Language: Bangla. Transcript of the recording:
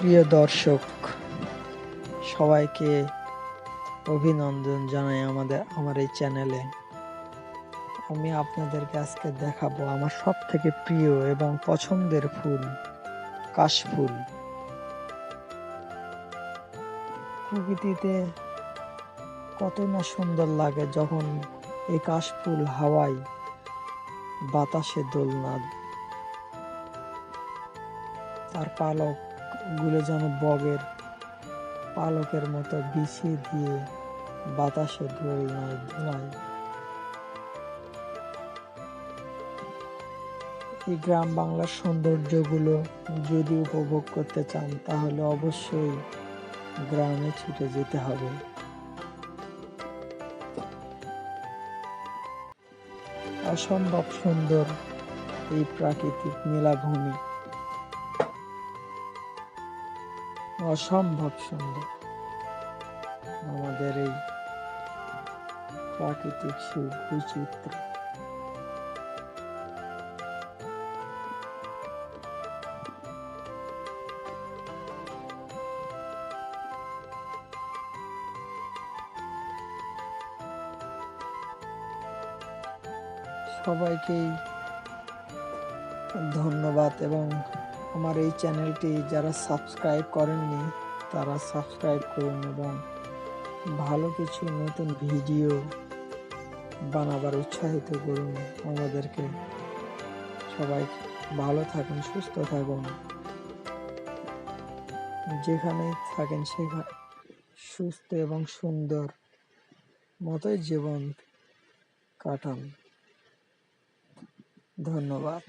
প্রিয় দর্শক, সবাইকে অভিনন্দন জানাই আমাদের, আমার এই চ্যানেলে আমি আপনাদেরকে আজকে দেখাবো আমার সব থেকে প্রিয় এবং পছন্দের ফুল কাশফুল প্রকৃতিতে কত না সুন্দর লাগে যখন এই কাশফুল হাওয়ায় বাতাসে দোলনা তার পালক গুলো যেন বগের পালকের মতো বিছিয়ে দিয়ে বাতাসে দোলনায় দোলায় এই গ্রাম বাংলার সৌন্দর্যগুলো যদি উপভোগ করতে চান, তাহলে অবশ্যই গ্রামে ছুটে যেতে হবে। অসম্ভব সুন্দর এই প্রাকৃতিক নীলাভূমি অসম্ভব সুন্দর। আমাদের এই প্রাকৃতিক সেই বৈচিত্র্য সবাইকেই ধন্যবাদ এবং আমার এই চ্যানেলটি যারা সাবস্ক্রাইব করেননি, তারা সাবস্ক্রাইব করুন এবং ভালো কিছু নতুন ভিডিও বানাবার উৎসাহিত করুন। আমাদেরকে সবাই ভালো থাকুন, সুস্থ থাকুন। যেখানে থাকেন সেখানে সুস্থ এবং সুন্দর মতোই জীবন কাটান। ধন্যবাদ।